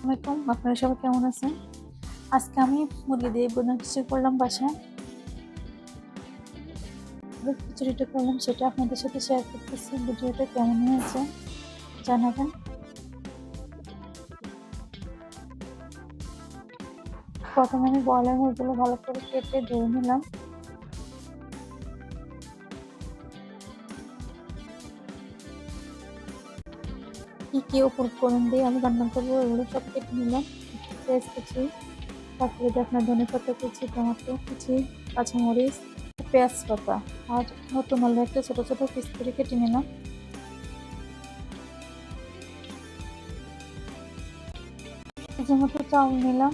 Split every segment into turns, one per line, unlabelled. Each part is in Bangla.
আসসালামাইকুম আপনারা সবাই কেমন আছেন? আজকে আমি মুরগি দিয়ে বোনা কিছু করলাম বাসায়। খিচুড়িটা করলাম সেটা আপনাদের সাথে শেয়ার করতেছি, ভিডিওটা কেমন হয়েছে জানাবেন। প্রথমে আমি বয়লার মুরগুলো ভালো করে কেটে ধুয়ে নিলাম। কি কি করুন দিয়ে আমি রান্না করব, এগুলো সব কেটে নিলাম পেঁয়াজ কুচি তারপরে আপনার ধনে পাতা কুচি, টমেটো কুচি, কাঁচামরিচ, পেঁয়াজ পাতা, আর নতুন আলু একটা ছোটো ছোটো পিস করে কেটে নিলাম। মতো চাউল নিলাম।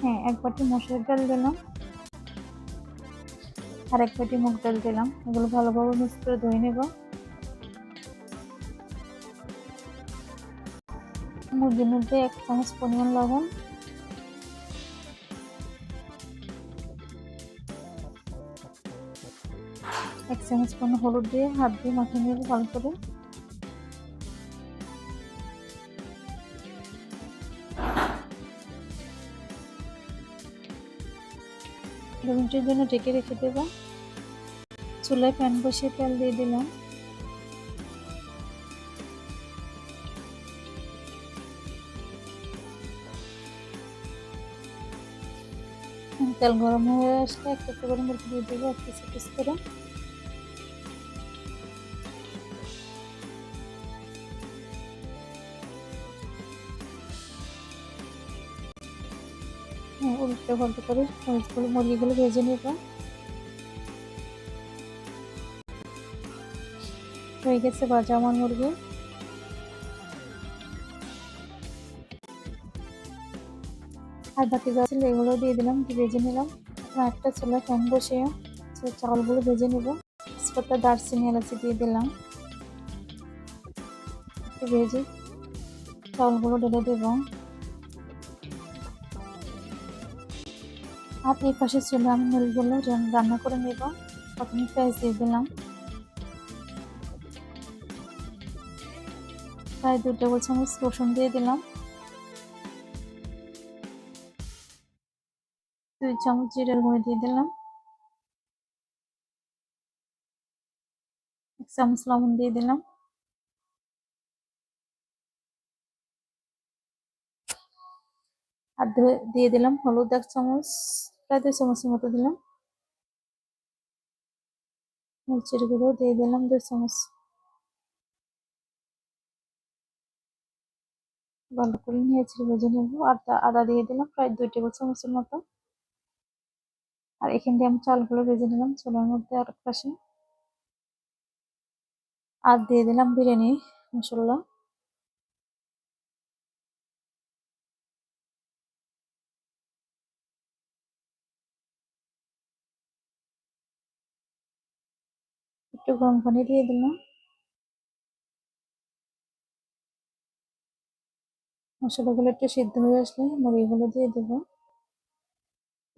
হ্যাঁ এক বাটি মসুর ডাল দিলাম। আর এক পেটি মুগ ডাল দিলাম। এগুলো ভালোভাবে মিক্স করে ধুয়ে নেব। মুরগির মধ্যে এক চামচ পরিমাণ লবণ। এক চামচ পরিমাণ হলুদ দিয়ে হাত দিয়ে মাখিয়ে নেব ভালো করে। দু মিনিটের জন্য ঢেকে রেখে দেব। চুলায় প্যান বসিয়ে তেল দিয়ে দিলাম। তেল গরম হয়ে আসলে একটা গরম করে দিয়ে দেবো, এক পিস পিস করে। উল্টে পাল্টে করে মরিচগুলো মুরগিগুলো ভেজে নেব। হয়ে গেছে ভাজা আমার মুরগি। আর বাকি যা ছিল এগুলো দিয়ে দিলাম ভেজে নিলাম। একটা ছোলা ফ্যান বসিয়ে চাউলগুলো ভেজে নেব। তেজপাতা, দারচিনি, এলাচি দিয়ে দিলাম। ভেজে চাউলগুলো ঢেলে দেবো। আর এই পাশে ছিল, আমি মুরগিগুলো রান্না করে নেব। প্রথমে পেঁয়াজ দিয়ে দিলাম। প্রায় দু টেবিল চামচ রসুন দিয়ে দিলাম। দুই চামচ জিরের গুঁড়ো দিয়ে দিলাম। এক চামচ লবণ দিয়ে দিলাম আর দিয়ে দিলাম, হলুদ এক চামচ, প্রায় দুই চামচের মতো দিলাম। মরিচের গুঁড়ো দিয়ে দিলাম দুই চামচ। ভালো করে নিয়েছি ভেজে নেব। আর আদা দিয়ে দিলাম প্রায় দুই টেবিল চামচের মতো। আর এখান দিয়ে আমি চালগুলো ভেজে নিলাম চুলার মধ্যে আর পাশে। আর দিয়ে দিলাম বিরিয়ানি মশলা। একটু গরম পানি দিয়ে দিলাম। মশলাগুলো একটু সিদ্ধ হয়ে আসলে মুরগিগুলো দিয়ে দেবো।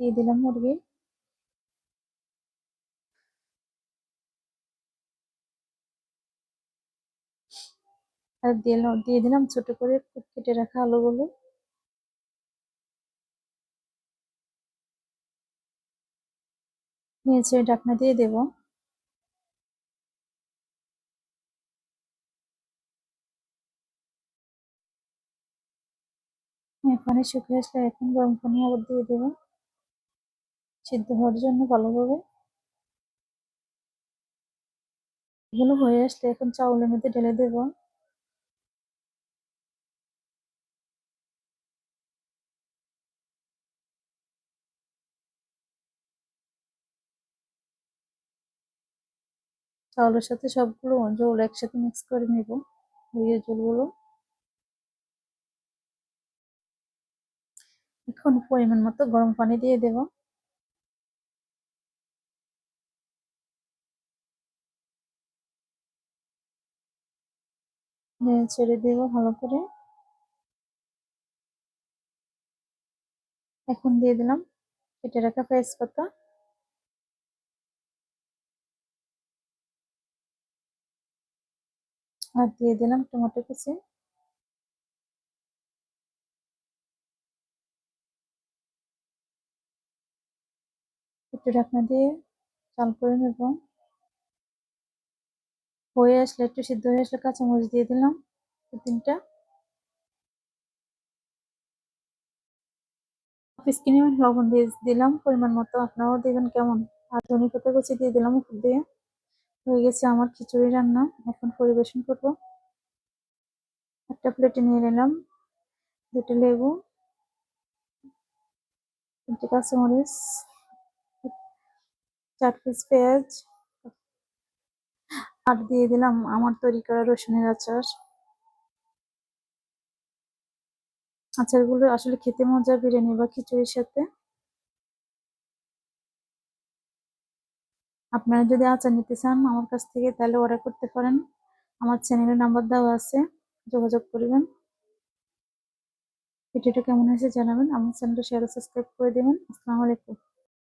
দিয়ে দিলাম মুরগি। আর দিলাম দিয়ে দিলাম ছোট করে কেটে রাখা আলুগুলো। নিয়েছে ঢাকনা দিয়ে দেবো। পানি শুকিয়ে আসলে এখন গরম পানি আবার দিয়ে দেবো। সিদ্ধ হওয়ার জন্য ভালোভাবে এগুলো হয়ে আসলে এখন চাউলের মধ্যে ঢেলে দেবো। চাউলের সাথে সবগুলো জল একসাথে মিক্স করে নেব। মুরগির জলগুলো। এখন পরিমাণ মতো গরম পানি দিয়ে দেব। ছেড়ে দেব ভালো করে। এখন দিয়ে দিলাম কেটে রাখা পেঁয়াজ পাতা আর দিয়ে দিলাম টমেটো কুচি। একটু ঢাকনা দিয়ে চাল করে নেব। হয়ে আসলে একটু সিদ্ধ হয়ে আসলে কাঁচামরিচ দিয়ে দিলাম তিনটা। লবণ দিয়ে দিলাম, পরিমাণ মতো আপনারাও দেবেন কেমন। আর ধনে পাতা কুচি দিয়ে দিলাম উপর দিয়ে। হয়ে গেছে আমার খিচুড়ি রান্না, এখন পরিবেশন করব। একটা প্লেটে নিয়ে নিলাম দুটো লেবু, তিনটে কাঁচামরিচ। চার পিস পেঁয়াজ আর দিয়ে দিলাম আমার তৈরি করা রসুনের আচার। আচারগুলো আসলে খেতে মজা বিরিয়ানি বা খিচুড়ির সাথে। আপনারা যদি আচার নিতে চান আমার কাছ থেকে তাহলে অর্ডার করতে পারেন। আমার চ্যানেলের নাম্বার দেওয়া আছে, যোগাযোগ করবেন। ভিডিওটা কেমন হয়েছে জানাবেন। আমার চ্যানেলটা শেয়ার সাবস্ক্রাইব করে দেবেন। আসসালামু আলাইকুম।